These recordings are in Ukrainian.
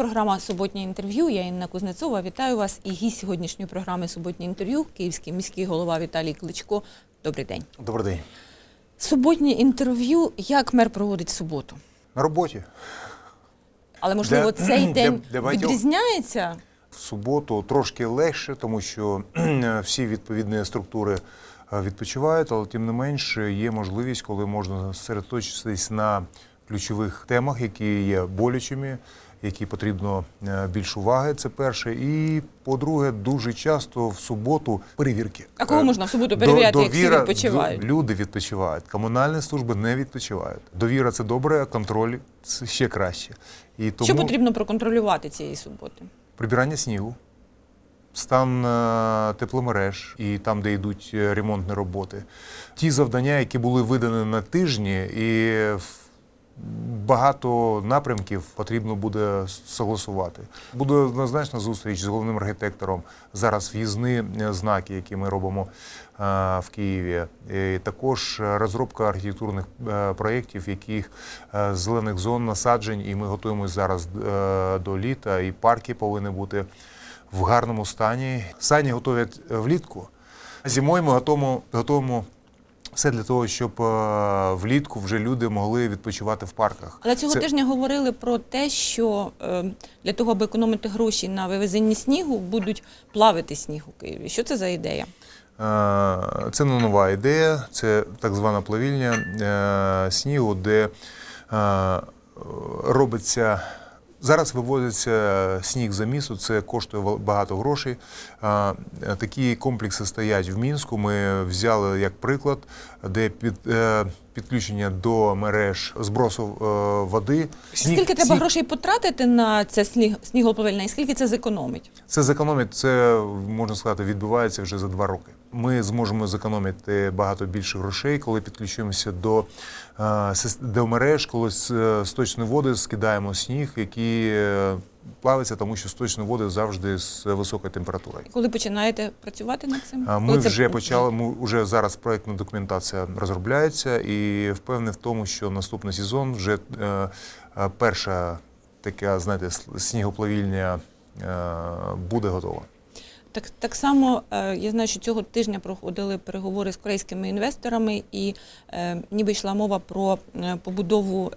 програма Суботнє інтерв'ю. Я Інна Кузнецова. Вітаю вас. І гість сьогоднішньої програми Суботнє інтерв'ю, київський міський голова Віталій Кличко. Добрий день. Добрий день. Суботнє інтерв'ю. Як мер проводить суботу? На роботі. Але можливо Для- цей для- день для багатьох. відрізняється. В суботу трошки легше, тому що всі відповідні структури е, відпочивають, але тим не менш є можливість, коли можна зосередоточитись на ключових темах, які є болючими, які потрібно е, більш уваги. Це перше. І по-друге, дуже часто в суботу перевірки. А кого Е, можна в суботу перевіряти, як всі відпочивають? Люди відпочивають. Комунальні служби не відпочивають. Довіра це добре, а контроль це ще краще. І тому Що потрібно проконтролювати цієї суботи? прибирання снігу, стан е, тепломереж і там, де йдуть ремонтні роботи. Ті завдання, які були видані на тижні, і багато напрямків потрібно буде согласувати. Буде однозначно зустріч з головним архітектором. Зараз в'їзні е, знаки, які ми робимо е, в Києві. І також розробка архітектурних е, проєктів, яких зелених зон насаджень, і ми готуємося зараз до літа, і парки повинні бути в гарному стані. Сані готують влітку. Зимою ми готуємо, готуємо все для того, щоб е, влітку вже люди могли відпочивати в парках. Але цього Це- тижня говорили про те, що е, для того, аби економити гроші на вивезенні снігу, будуть плавити сніг у Києві. Що це за ідея? Е, Це не нова ідея, це так звана плавільня снігу, де робиться. Зараз вивозиться сніг за місто, це коштує багато грошей. Е, Такі комплекси стоять в Мінську. Ми взяли як приклад, де під, е, підключення до мереж збросу е, води. Сніг- скільки треба сніг- грошей потратити на це сніг, снігоплавильне і скільки це зекономить? Це зекономить, це можна сказати, відбувається вже за два роки. Ми зможемо зекономити багато більше грошей, коли підключуємося до, е, до мереж, коли з е, сточної води скидаємо сніг, який е, плавиться, тому що сточні води завжди з високою температурою. Коли починаєте працювати над цим? А Коли Ми це- вже почали. Ми вже зараз проектна документація розробляється, і впевнений в тому, що наступний сезон вже перша така, знаєте, снігоплавільня буде готова. Так, так само е, я знаю, що цього тижня проходили переговори з корейськими інвесторами, і е, ніби йшла мова про е, побудову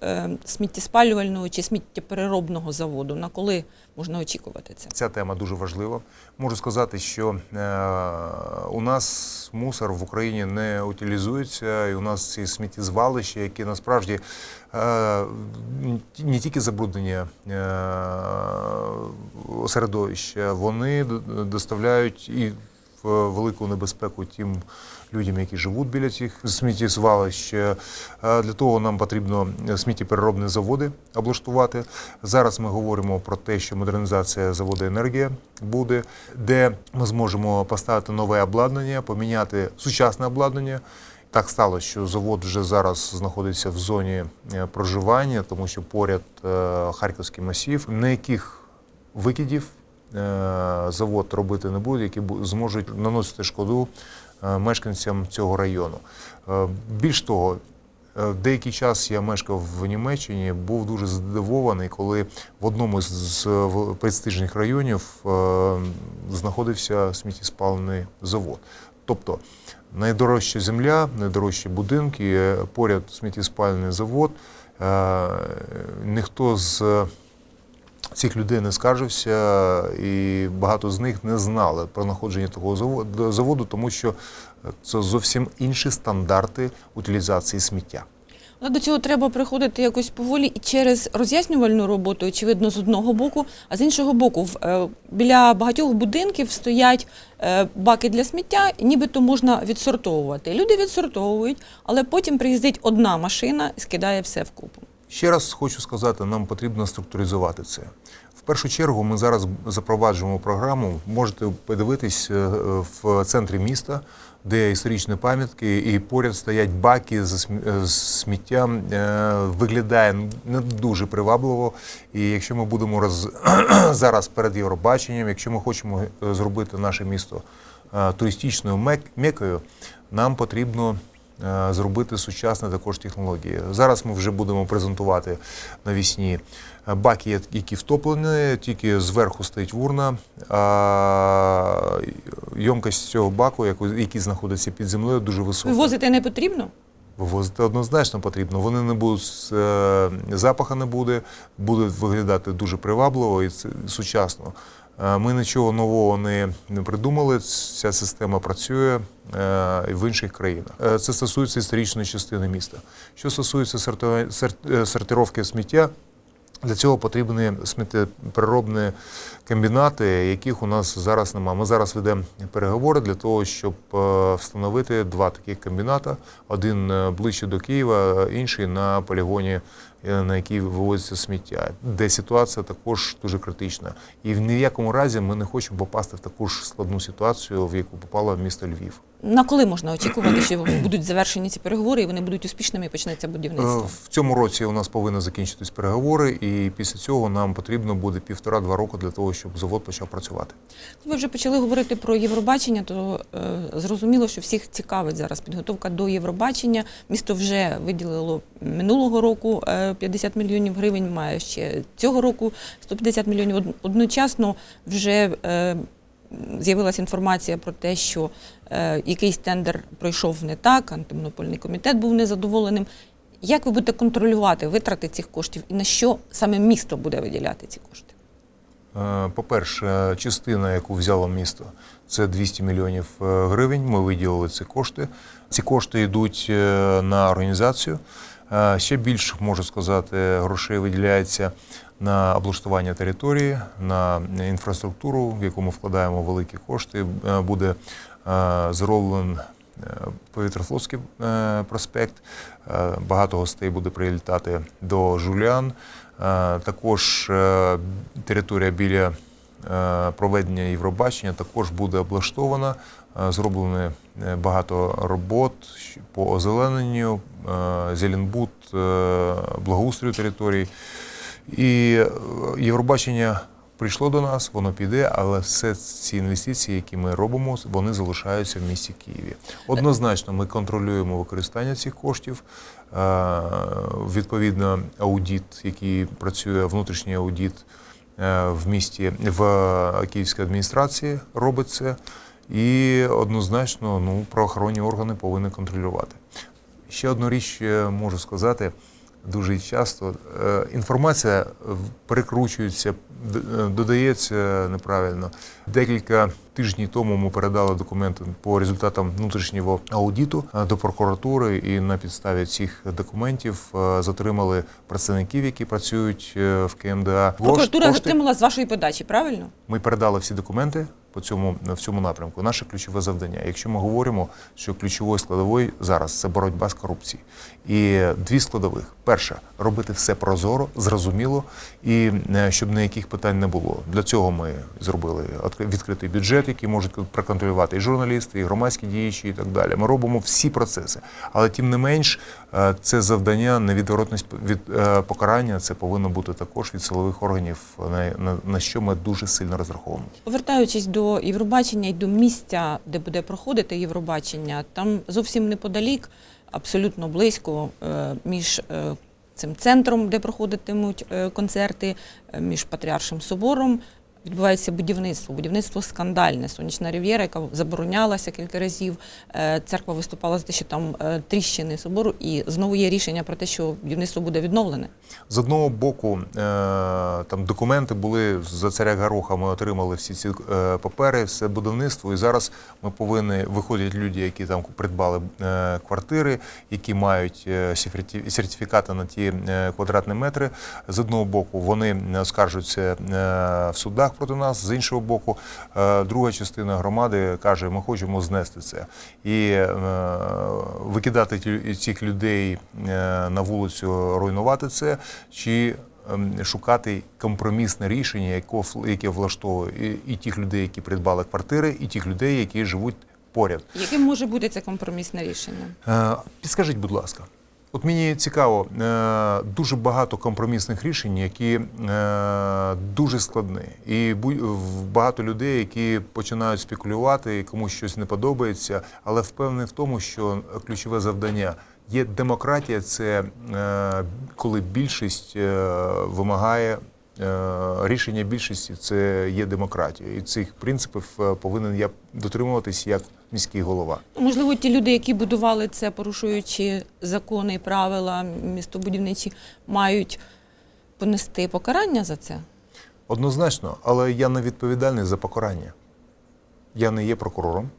сміттєспалювального чи сміттєпереробного заводу. На коли можна очікувати це? Ця тема дуже важлива. Можу сказати, що у нас мусор в Україні не утилізується, і у нас ці сміттєзвалища, які насправді не тільки забруднення е, середовища, вони доставляють і велику небезпеку тим людям, які живуть біля цих сміттєзвалищ. Е, Для того нам потрібно сміттєпереробні заводи облаштувати. Зараз ми говоримо про те, що модернізація заводу енергія буде, де ми зможемо поставити нове обладнання, поміняти сучасне обладнання. Так сталося, що завод вже зараз знаходиться в зоні е, проживання, тому що поряд е, Харківський масів, ніяких викидів е, завод робити не буде, які зможуть наносити шкоду мешканцям цього району. Більш того, деякий час я мешкав в Німеччині, був дуже здивований, коли в одному з- престижних районів знаходився сміттєспалений завод. Тобто найдорожча земля, найдорожчі будинки, поряд сміттєспальний завод. Е, Ніхто з цих людей не скаржився, і багато з них не знали про знаходження того заводу, тому що це зовсім інші стандарти утилізації сміття. Але до цього треба приходити якось поволі і через роз'яснювальну роботу, очевидно, з одного боку, а з іншого боку, в, е, біля багатьох будинків стоять е, баки для сміття, нібито можна відсортовувати. Люди відсортовують, але потім приїздить одна машина і скидає все вкупу. Ще раз хочу сказати, нам потрібно структуризувати це. В першу чергу ми зараз запроваджуємо програму. Можете подивитись е, в центрі міста, де історичні пам'ятки, і поряд стоять баки з смі- сміттям. Е, Виглядає не дуже привабливо. І якщо ми будемо роз... зараз перед Євробаченням, якщо ми хочемо е, зробити наше місто е, туристичною мек- мекою, нам потрібно е, зробити сучасні також технології. Зараз ми вже будемо презентувати навісні е, баки, які втоплені, тільки зверху стоїть урна. А ємкость цього баку, який знаходиться під землею, дуже висока. Вивозити не потрібно? Вивозити однозначно потрібно. Вони не будуть е, запаху не буде, будуть виглядати дуже привабливо і сучасно. Е, Ми нічого нового не, придумали. Ця система працює е, в інших країнах. Е, Це стосується історичної частини міста. Що стосується сортировки сміття, для цього потрібні сміттєпереробні комбінати, яких у нас зараз немає. Ми зараз ведемо переговори для того, щоб встановити два таких комбіната: один ближче до Києва, інший на полігоні, на якій вивозиться сміття, де ситуація також дуже критична. І в ніякому разі ми не хочемо попасти в таку ж складну ситуацію, в яку попало місто Львів. На коли можна очікувати, що будуть завершені ці переговори і вони будуть успішними і почнеться будівництво? Е, В цьому році у нас повинні закінчитись переговори, і після цього нам потрібно буде півтора-два роки для того, щоб завод почав працювати. Ви вже почали говорити про Євробачення, то е, зрозуміло, що всіх цікавить зараз підготовка до Євробачення. Місто вже виділило минулого року е, 50 мільйонів гривень, має ще цього року 150 мільйонів. Одночасно вже е, з'явилася інформація про те, що е, якийсь тендер пройшов не так, антимонопольний комітет був незадоволеним. Як ви будете контролювати витрати цих коштів і на що саме місто буде виділяти ці кошти? Е, По-перше, частина, яку взяло місто, це 200 мільйонів е, гривень. Ми виділили ці кошти. Ці кошти йдуть на організацію. Ще більше, можу сказати, грошей виділяється на облаштування території, на інфраструктуру, в яку ми вкладаємо великі кошти. Е, Буде е, зроблений е, повітряфлотський е, проспект. Багато гостей буде прилітати до Жуліан. Е, Також територія біля проведення Євробачення також буде облаштована. Зроблено багато робот по озелененню, зеленбуд, благоустрою територій. І е, Євробачення прийшло до нас, воно піде, але все ці інвестиції, які ми робимо, вони залишаються в місті Києві. Однозначно, ми контролюємо використання цих коштів. Е, Відповідно, аудіт, який працює, внутрішній аудіт е, в місті в Київській адміністрації робить це. І однозначно ну, правоохоронні органи повинні контролювати. Ще одну річ можу сказати. Дуже часто е, інформація перекручується, е, додається неправильно. Декілька тижнів тому ми передали документи по результатам внутрішнього аудіту е, до прокуратури, і на підставі цих документів затримали представників, які працюють в КМДА. Прокуратура затримала з вашої подачі, правильно? ми передали всі документи по цьому в цьому напрямку. Наше ключове завдання. Якщо ми говоримо, що ключовою складовою зараз це боротьба з корупцією. І дві складових: перша робити все прозоро, зрозуміло, і е, щоб ніяких питань не було. Для цього ми зробили відкри- відкритий бюджет, який можуть проконтролювати і журналісти, і громадські діячі, і так далі. Ми робимо всі процеси, але тим не менш, е, це завдання невідворотність від е, покарання. Це повинно бути також від силових органів, на, на, на що ми дуже сильно розраховуємо. Повертаючись до Євробачення і до місця, де буде проходити Євробачення, там зовсім неподалік, абсолютно близько е, між е, цим центром, де проходитимуть е, концерти, між Патріаршим собором. Відбувається будівництво. Будівництво скандальне. Сонячна рів'єра, яка заборонялася кілька разів. Е, Церква виступала за те, що там е, тріщини собору, і знову є рішення про те, що будівництво буде відновлене. З одного боку, е, там документи були за царя Гороха. Ми отримали всі ці папери, все будівництво. І зараз ми повинні виходять люди, які там придбали квартири, які мають сертифікати на ті квадратні метри. З одного боку, вони оскаржуються в судах проти нас. З іншого боку, е, друга частина громади каже: ми хочемо знести це і е, викидати цих людей е, на вулицю, руйнувати це, чи ем, шукати компромісне рішення, яке влаштовує і, тих людей, які придбали квартири, і тих людей, які живуть поряд. Яким може бути це компромісне рішення? Підскажіть, будь ласка, От мені цікаво, е, дуже багато компромісних рішень, які е, дуже складні. І багато людей, які починають спекулювати, комусь щось не подобається, але впевнений в тому, що ключове завдання є демократія, це е, коли більшість вимагає. Рішення більшості це є демократія, і цих принципів повинен я дотримуватись як міський голова. Можливо, ті люди, які будували це, порушуючи закони і правила містобудівничі, мають понести покарання за це. Однозначно, але я не відповідальний за покарання. Я не є прокурором,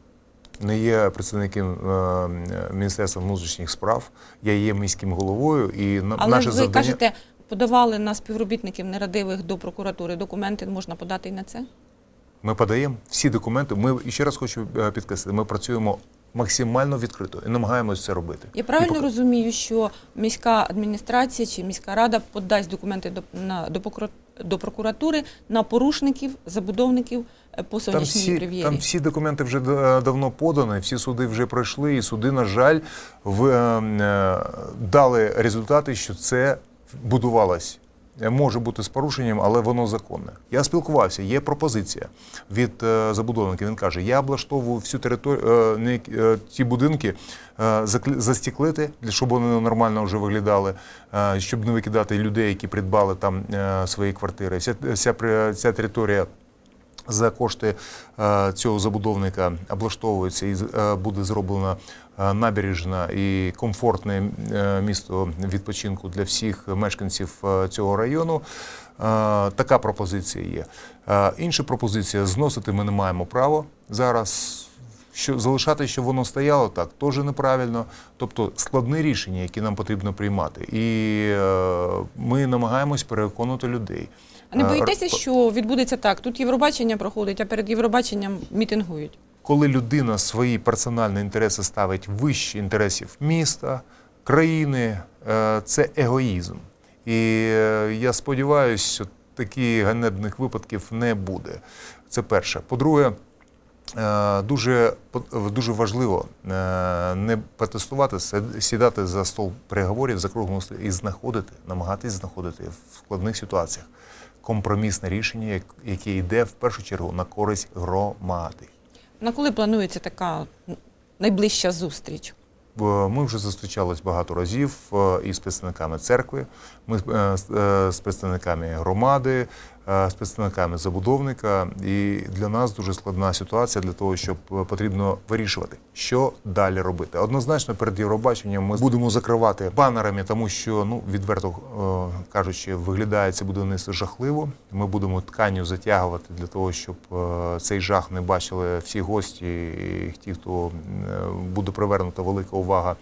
не є представником е, Міністерства внутрішніх справ, я є міським головою, і на- Але наше ви завдання. кажете, подавали на співробітників нерадивих до прокуратури. Документи можна подати і на це? Ми подаємо всі документи. Ми і ще раз хочу е, підкреслити, ми працюємо максимально відкрито і намагаємося це робити. Я правильно розумію, що міська адміністрація чи міська рада подасть документи до, на, до, покро- до прокуратури на порушників, забудовників е, по Там сонячній всі, рив'єрі. там всі документи вже давно подані, всі суди вже пройшли, і суди, на жаль, в, е, е, дали результати, що це будувалось. Е, Може бути з порушенням, але воно законне. Я спілкувався, є пропозиція від е, забудовника. Він каже: я облаштовую всю територію, е, не, ті будинки застіклити, щоб вони нормально вже виглядали, щоб не викидати людей, які придбали там свої квартири. Вся, вся, ця територія за кошти цього забудовника облаштовується і буде зроблена набережна і комфортне е, місто відпочинку для всіх мешканців е, цього району. Е, Така пропозиція є. Е, Інша пропозиція зносити ми не маємо права зараз. Що залишати, щоб воно стояло так, теж неправильно. Тобто складні рішення, які нам потрібно приймати. І е, ми намагаємось переконати людей. А не Е, боїтеся, що відбудеться так? Тут Євробачення проходить, а перед Євробаченням мітингують. Коли людина свої персональні інтереси ставить вище інтересів міста, країни, е, це егоїзм. І е, я сподіваюся, що таких ганебних випадків не буде. Це перше. По-друге, е, дуже, дуже важливо не протестувати, сідати за стол переговорів за круглим і знаходити, намагатись знаходити в складних ситуаціях компромісне рішення, яке йде в першу чергу на користь громади. На коли планується така найближча зустріч? Ми вже зустрічались багато разів е, із представниками церкви, ми е, з- е, представниками громади, е, з представниками забудовника. І для нас дуже складна ситуація для того, щоб потрібно вирішувати, що далі робити. Однозначно, перед Євробаченням ми будемо закривати банерами, тому що ну відверто кажучи, виглядає це будівництво жахливо. Ми будемо тканю затягувати для того, щоб цей жах не бачили всі гості, і ті, хто буде привернута велика увага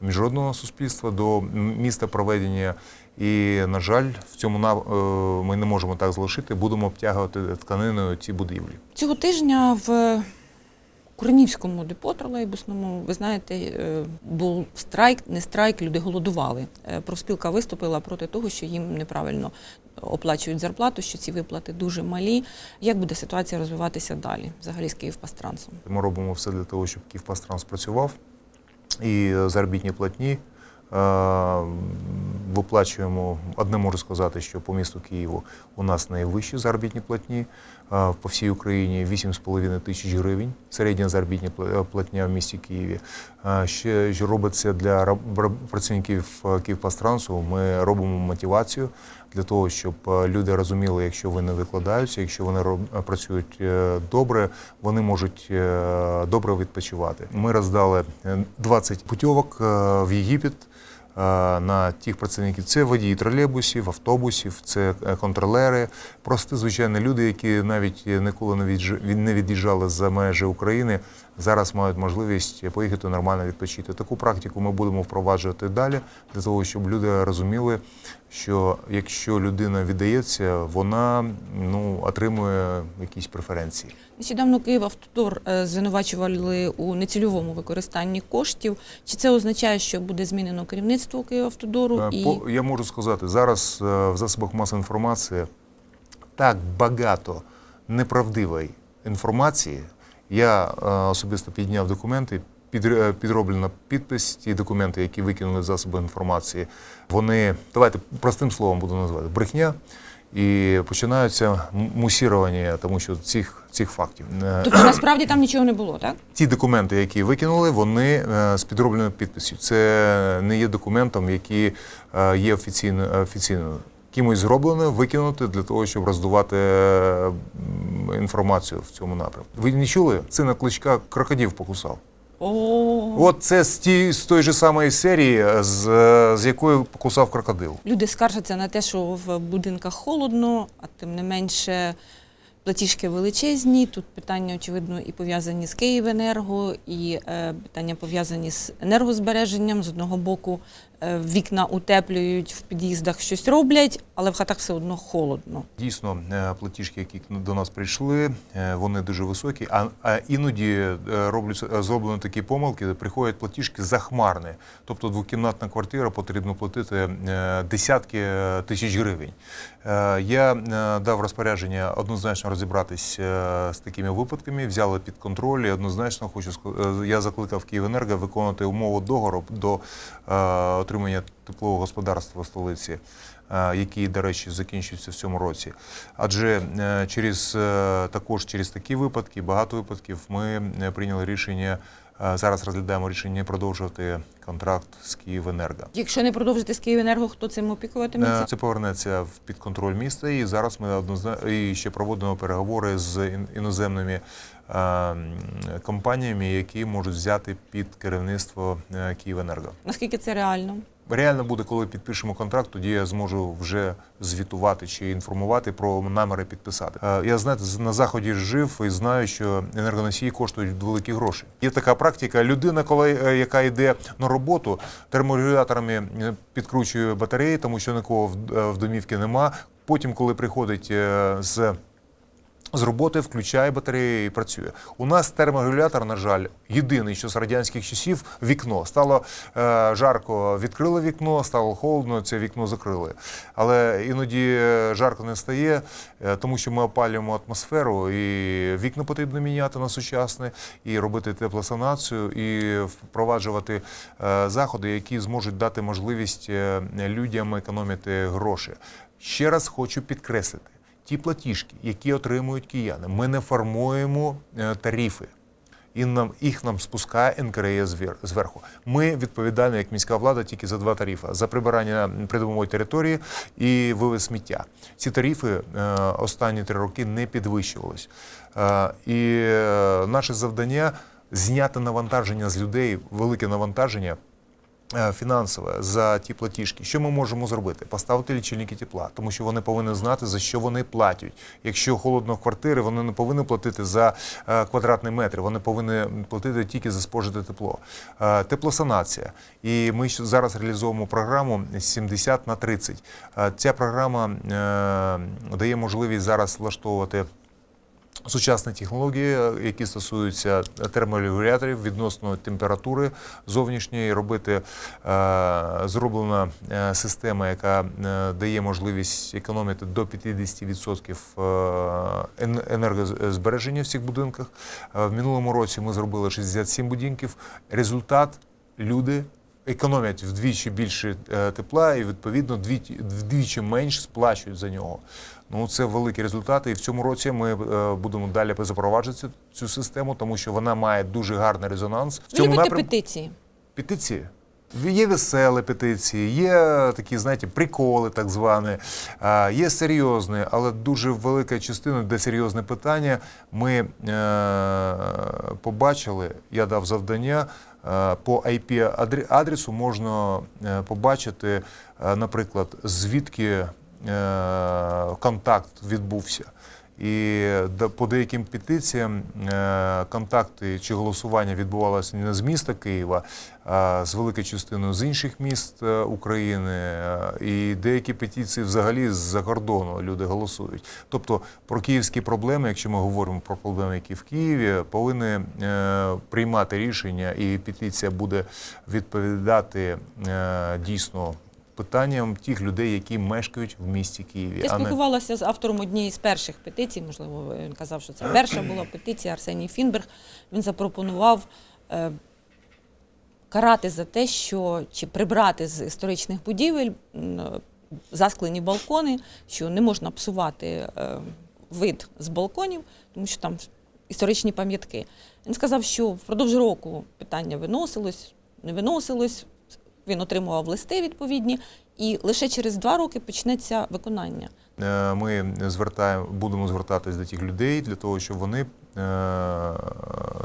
міжнародного суспільства до міста проведення. І, на жаль, в цьому нав- е, ми не можемо так залишити. Будемо обтягувати тканиною ці будівлі. Цього тижня в Куренівському депо тролейбусному, ви знаєте, е, був страйк, не страйк, люди голодували. Е, Профспілка виступила проти того, що їм неправильно оплачують зарплату, що ці виплати дуже малі. Як буде ситуація розвиватися далі, взагалі з Київпастрансом? Ми робимо все для того, щоб Київпастранс працював і заробітні платні. Е, Виплачуємо, одне можу сказати, що по місту Києву у нас найвищі заробітні платні е, по всій Україні 8,5 тисяч гривень. Середня заробітня пла- платня в місті Києві. Е, Ще що робиться для працівників е, Київпастрансу, ми робимо мотивацію для того, щоб е, люди розуміли, якщо вони викладаються, якщо вони працюють е, добре, вони можуть е, добре відпочивати. Ми роздали е, 20 путівок е, в Єгипет. Е, На тих працівників це водії тролейбусів, автобусів, це е, контролери, прості звичайні люди, які навіть ніколи не від'їжджали за межі України, зараз мають можливість поїхати нормально відпочити. Таку практику ми будемо впроваджувати далі для того, щоб люди розуміли, що якщо людина віддається, вона ну отримує якісь преференції. Нещодавно Київавтодор е, звинувачували у нецільовому використанні коштів. Чи це означає, що буде змінено керівництво Київавтодору? Е, І По, я можу сказати, зараз е, в засобах масової інформації так багато неправдивої інформації. Я особисто підняв документи, е, підпис, ті документи, які викинули засоби інформації, вони, давайте простим словом буду називати, брехня. І починаються мусірування, тому що цих, цих фактів. Е, Тобто насправді там нічого не було, так? Ті документи, які викинули, вони е, з підробленою підписю. Це не є документом, які є офіційно, офіційно. Кимось зроблено, викинути для того, щоб роздувати інформацію в цьому напрямку. Ви не чули? Сина кличка крокодив покусав. От це з, ті, з тої ж самої серії, з, е, з якої покусав крокодил. люди скаржаться на те, що в будинках холодно, а тим не менше платіжки величезні. Тут питання, очевидно, і пов'язані з Київенерго, і е, питання пов'язані з енергозбереженням. З одного боку, е, вікна утеплюють, в під'їздах щось роблять, але в хатах все одно холодно. Дійсно, е, платіжки, які до нас прийшли, е, вони дуже високі. А, іноді е, робляться е, зроблені такі помилки, де приходять платіжки захмарні. Тобто двокімнатна квартира потрібно платити е, десятки е, тисяч гривень. Е, Я е, дав розпорядження однозначно розібратись е, з такими випадками, взяли під контроль і однозначно хочу е, я закликав Київенерго виконати умову договору до е, отримання теплового господарства в столиці е, який, до речі, закінчується в цьому році. Адже е, через е, також через такі випадки, багато випадків, ми прийняли рішення. Е, Зараз розглядаємо рішення продовжувати контракт з Київенерго. Якщо не продовжити з Київенерго, хто цим опікуватиметься? Е, Це повернеться в під контроль міста, і зараз ми і ще проводимо переговори з іноземними е, компаніями, які можуть взяти під керівництво Київенерго. Наскільки це реально? Реально буде, коли підпишемо контракт, тоді я зможу вже звітувати чи інформувати про наміри підписати. Е, Я знаєте, на заході жив і знаю, що енергоносії коштують великі гроші. Є така практика. Людина, коли е, яка йде на роботу, терморегуляторами е, підкручує батареї, тому що нікого в, в домівці нема. Потім, коли приходить з з роботи включає батарею і працює. У нас терморегулятор, на жаль, єдиний, що з радянських часів вікно. Стало е, жарко, відкрили вікно, стало холодно, це вікно закрили. Але іноді е, жарко не стає, е, тому що ми опалюємо атмосферу, і вікна потрібно міняти на сучасне, і робити теплосанацію, і впроваджувати е, заходи, які зможуть дати можливість е, людям економити гроші. Ще раз хочу підкреслити ті платіжки, які отримують кияни, ми не формуємо е, тарифи. І нам їх нам спускає НКРЕ зверху. Ми відповідальні як міська влада тільки за два тарифи: за прибирання придомової території і вивез сміття. Ці тарифи е, останні три роки не підвищувались. Е, і наше завдання зняти навантаження з людей, велике навантаження фінансове за ті платіжки. Що ми можемо зробити? Поставити лічильники тепла, тому що вони повинні знати, за що вони платять. Якщо холодно в квартирі, вони не повинні платити за е, квадратний метр, вони повинні платити тільки за спожите тепло. Е, Теплосанація. І ми зараз реалізовуємо програму 70 на 30. Е, Ця програма е, дає можливість зараз влаштовувати. Сучасні технології, які стосуються терморегуляторів відносно температури зовнішньої, робити е, зроблена е, система, яка е, дає можливість економити до 50% е, енергозбереження в цих будинках. В минулому році ми зробили 67 будинків. Результат люди економлять вдвічі більше тепла і відповідно вдвічі, вдвічі менш сплачують за нього. Ну це великі результати. І в цьому році ми е, будемо далі запроваджувати цю, цю систему, тому що вона має дуже гарний резонанс. В цьому любите напрямку петиції? петиції. Є веселі петиції, є такі, знаєте, приколи, так звані, є серйозні, але дуже велика частина, де серйозне питання. Ми е, побачили, я дав завдання. е, По IP-адресу можна е, побачити, наприклад, звідки контакт відбувся. І по деяким петиціям е, контакти чи голосування відбувалося не з міста Києва, а з великою частиною з інших міст е, України. Е, І деякі петиції взагалі з-за кордону люди голосують. Тобто про київські проблеми, якщо ми говоримо про проблеми, які в Києві, повинні е, приймати рішення, і петиція буде відповідати е, дійсно. Питанням тих людей, які мешкають в місті Києві, Я а не спілкувалася з автором однієї з перших петицій. Можливо, він казав, що це перша була петиція Арсеній Фінберг. Він запропонував е, карати за те, що чи прибрати з історичних будівель е, засклені балкони, що не можна псувати е, вид з балконів, тому що там історичні пам'ятки. Він сказав, що впродовж року питання виносилось, не виносилось, він отримував листи відповідні, і лише через два роки почнеться виконання. Е, Ми звертаємо, будемо звертатись до тих людей для того, щоб вони е,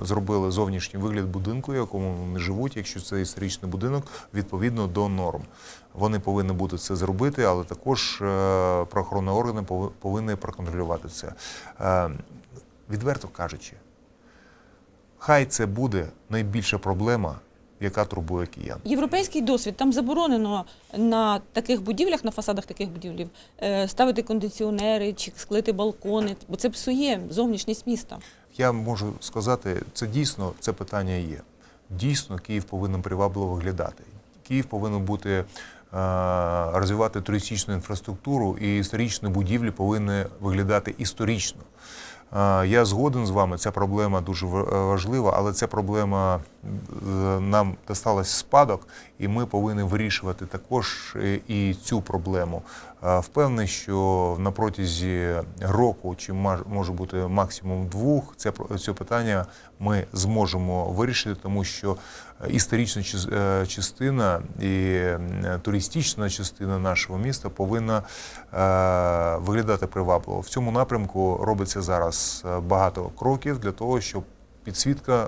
зробили зовнішній вигляд будинку, в якому вони живуть, якщо це історичний будинок, відповідно до норм. Вони повинні бути це зробити, але також е, правоохоронні органи повинні проконтролювати це. Відверто кажучи, хай це буде найбільша проблема, яка турбує киян. Європейський досвід там заборонено на таких будівлях, на фасадах таких будівлів, е, ставити кондиціонери чи склити балкони, бо це псує зовнішність міста. Я можу сказати, це дійсно це питання є. Дійсно, Київ повинен привабливо виглядати. Київ повинен бути е, розвивати туристичну інфраструктуру, і історичні будівлі повинні виглядати історично. Е, Я згоден з вами, ця проблема дуже ва- важлива, але ця проблема е, нам досталась спадок, і ми повинні вирішувати також е, і цю проблему. Е, Впевнений, що на протязі року чи може бути максимум двох, це це питання ми зможемо вирішити, тому що е, історична е, частина і туристична частина нашого міста повинна е, виглядати привабливо. В цьому напрямку робиться зараз е, багато кроків для того, щоб підсвітка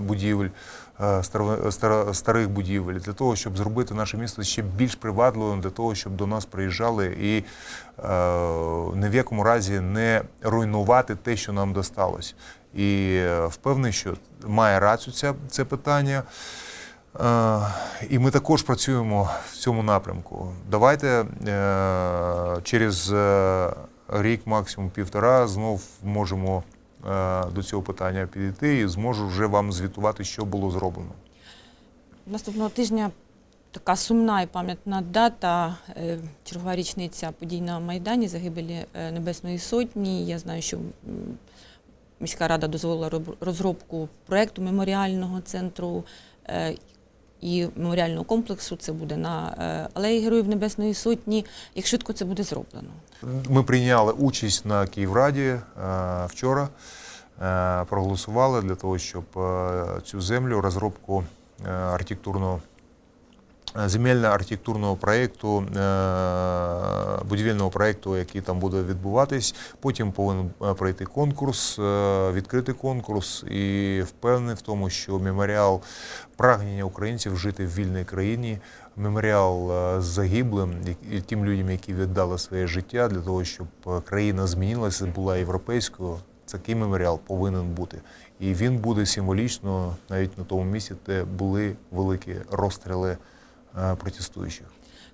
будівель. старих будівель для того, щоб зробити наше місто ще більш привабливим, для того, щоб до нас приїжджали і е, ні в якому разі не руйнувати те, що нам досталось. І е, впевнений, що має рацію це, це питання. Е, І ми також працюємо в цьому напрямку. Давайте е, через е, рік, максимум півтора, знов можемо е, до цього питання підійти і зможу вже вам звітувати, що було зроблено. Наступного тижня така сумна і пам'ятна дата, е, чергова річниця подій на Майдані, загибелі Небесної Сотні. Я знаю, що міська рада дозволила роб- розробку проєкту меморіального центру е, і меморіального комплексу. Це буде на е, Алеї Героїв Небесної Сотні. Як швидко це буде зроблено? Ми прийняли участь на Київраді е, вчора, проголосували для того, щоб цю землю, розробку архітектурного земельно-архітектурного проєкту, е, будівельного проєкту, який там буде відбуватись. Потім повинен е, пройти конкурс, е, відкритий конкурс, і впевнений в тому, що меморіал прагнення українців жити в вільній країні, меморіал е, загиблим і- тим людям, які віддали своє життя для того, щоб е, країна змінилася, була європейською. Такий меморіал повинен бути. І він буде символічно навіть на тому місці, де були великі розстріли е, протестуючих.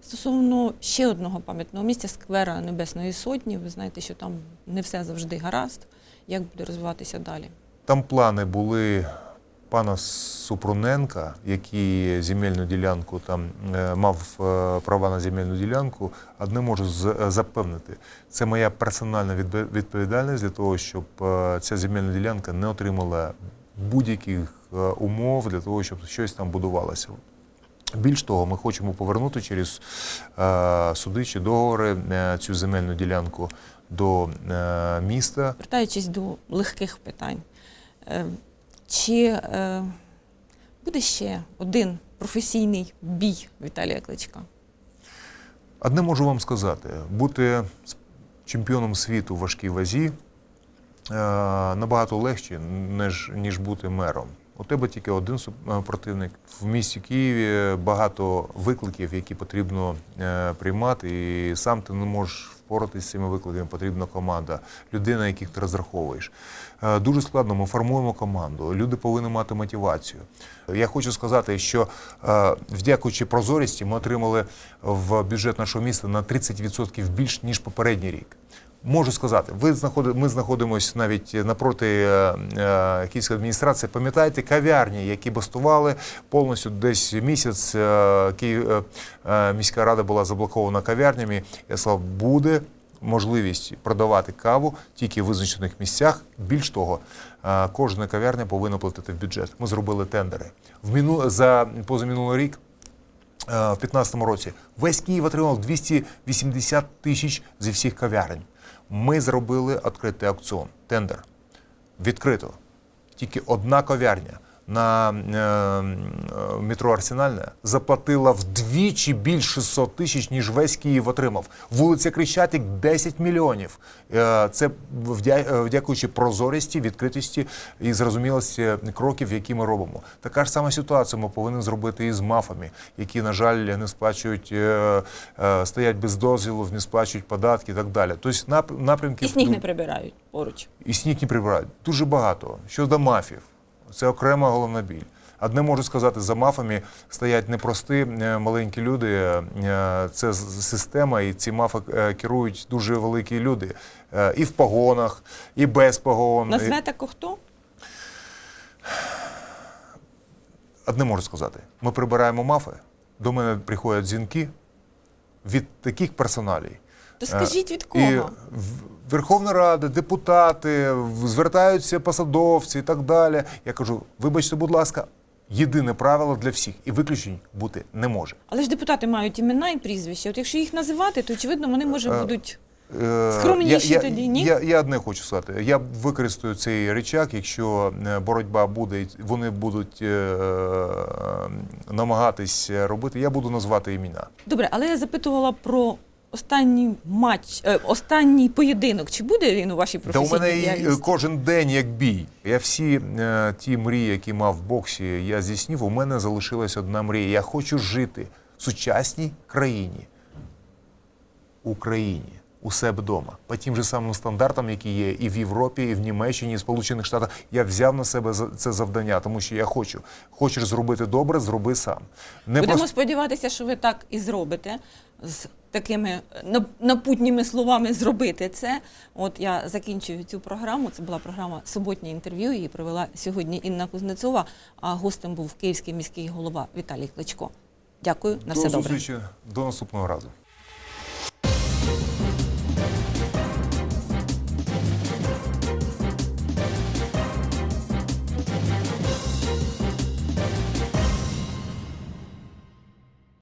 Стосовно ще одного пам'ятного місця сквера Небесної Сотні, ви знаєте, що там не все завжди гаразд. Як буде розвиватися далі? Там плани були пана Супруненка, який земельну ділянку там е, мав е, права на земельну ділянку. Одне можу е, запевнити, це моя персональна відповідальність для того, щоб е, ця земельна ділянка не отримала будь-яких е, умов для того, щоб щось там будувалося. Більш того, ми хочемо повернути через е, суди чи договори е, цю земельну ділянку до е, міста. Вертаючись до легких питань, е, чи е, буде ще один професійний бій Віталія Кличка? Одне можу вам сказати: бути чемпіоном світу в важкій вазі е, набагато легше, ніж, ніж бути мером. У тебе тільки один е, противник. В місті Києві багато викликів, які потрібно е, приймати, і сам ти не можеш впоратися з цими викликами, потрібна команда, людей, на яких ти розраховуєш. Е, Дуже складно, ми формуємо команду. Люди повинні мати мотивацію. Я хочу сказати, що вдякуючи прозорісті, ми отримали в бюджет нашого міста на 30% більш ніж попередній рік. Можу сказати, ви знаходи, ми знаходимося навіть напроти е, е, Київської адміністрації. Пам'ятаєте, кав'ярні, які бастували повністю десь місяць. Е, Київ, е, е, міська рада була заблокована кав'ярнями. Я сказав, буде можливість продавати каву тільки в визначених місцях. Більш того, кожна кав'ярня повинна платити в бюджет. Ми зробили тендери. В міну за позаминулий рік. В 2015 році весь Київ отримав 280 тисяч зі всіх кав'ярень. Ми зробили відкритий аукціон, тендер. Відкрито. Тільки одна кав'ярня на е, е, метро Арсенальне заплатила вдвічі більше 600 тисяч, ніж весь Київ отримав. Вулиця Крещатик 10 мільйонів. Е, це вдя- е, вдякуючи прозорості, відкритості і зрозумілості кроків, які ми робимо. Така ж сама ситуація ми повинні зробити і з мафами, які, на жаль, не сплачують, е, е, стоять без дозвілу, не сплачують податки і так далі. Тобто нап- напрямки І сніг не прибирають поруч. і сніг не прибирають. Дуже багато. Щодо мафів, це окрема головна біль. Одне можу сказати, за мафами стоять непрості е, маленькі люди. е, Це система, і ці мафи е, керують дуже великі люди. І в погонах, і без погон. Назвете хто? Одне можу сказати: ми прибираємо мафи. До мене приходять дзвінки від таких персоналій. То скажіть від кого? в- Верховна Рада, депутати, звертаються посадовці і так далі. Я кажу: вибачте, будь ласка, єдине правило для всіх, і виключень бути не може. Але ж депутати мають імена і прізвища. От якщо їх називати, то очевидно вони може Е, будуть. Е, Скромніші я, тоді, ні? Я, я одне хочу сказати. Я використаю цей речак, якщо е, боротьба буде, і вони будуть е, намагатись робити, я буду назвати імена. Добре, але я запитувала про останній матч, е, останній поєдинок. Чи буде він у вашій Та у професійній мене і, е, діяльності? кожен день як бій. Я всі е, ті мрії, які мав в боксі, я здійснив. У мене залишилась одна мрія. Я хочу жити в сучасній країні, Україні, у себе вдома, по тим же самим стандартам, які є і в Європі, і в Німеччині, і в Сполучених Штатах. Я взяв на себе за- це завдання, тому що я хочу. Хочеш зробити добре, зроби сам. Не Будемо сподіватися, що ви так і зробите з такими е, напутніми словами зробити це. От я закінчую цю програму. Це була програма Суботнє інтерв'ю. Її провела сьогодні Інна Кузнецова. А гостем був київський міський голова Віталій Кличко. Дякую на все добре. До зустрічі, до наступного разу.